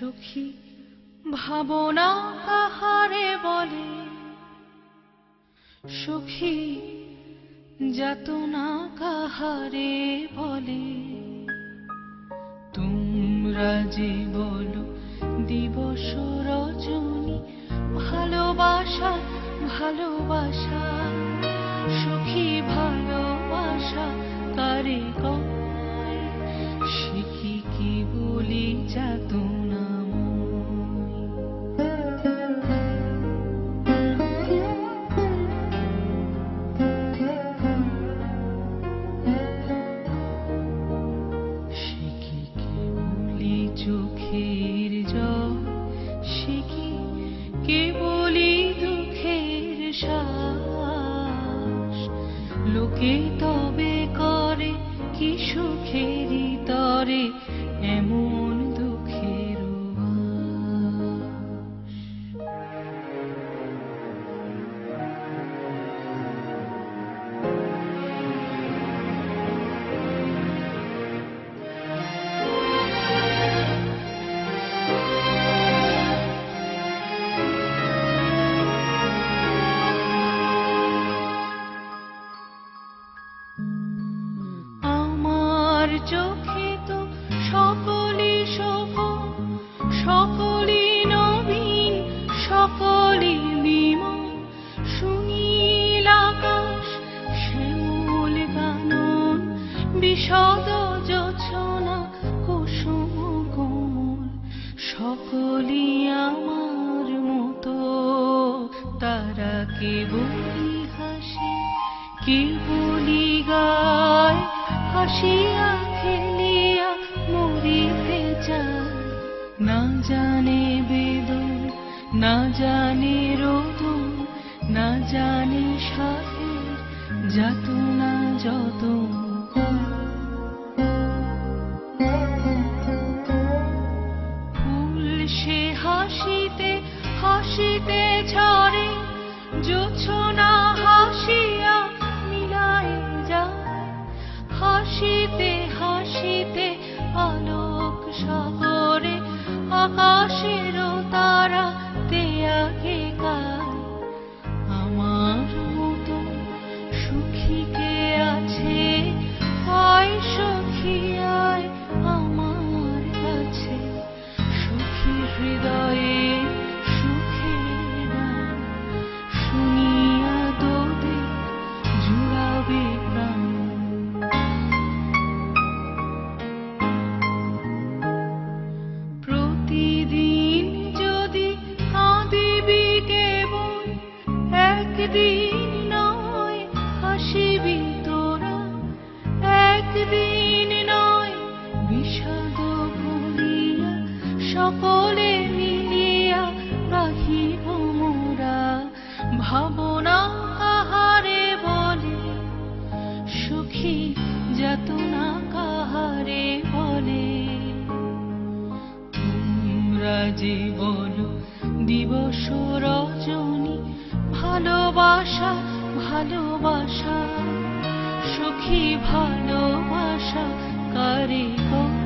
সখী, ভাবনা কাহারে বলে। সখী, যাতনা কাহারে বলে। তোমরা যে বলো, দিবস রজনী, ভালোবাসা ভালোবাসা। সখী, ভালোবাসা কারে কয়? সে কি বলি যাতনাময় চোখের জল সে কি কেবলি দুঃখের শ্বাস? লোকে তবে করে কি সুখেরই তরে এমন সকলই শোভ সকলই নবীন সকলই বিমল সুনীল আকাশ, শ্যামল কানন, বিশদ যোছনা কুসুম কোমল। সকলই আমার মতো, তারা কেবলই হাসি কে বলি গায় হাসিয়া না জানে বেদন, না জানে রোদন, না জানে সাথের যাত না যত ফুল সে হাসিতে হাসিতে ঝরে, জোছনা সাগরে আকাশের তারা সকলে মিলিয়া ভাবনা কাহারে সুখী কাহারে বলে। দিবস রজনী ভালোবাসা ভালোবাসা সুখী ভালোবাসা কারে গো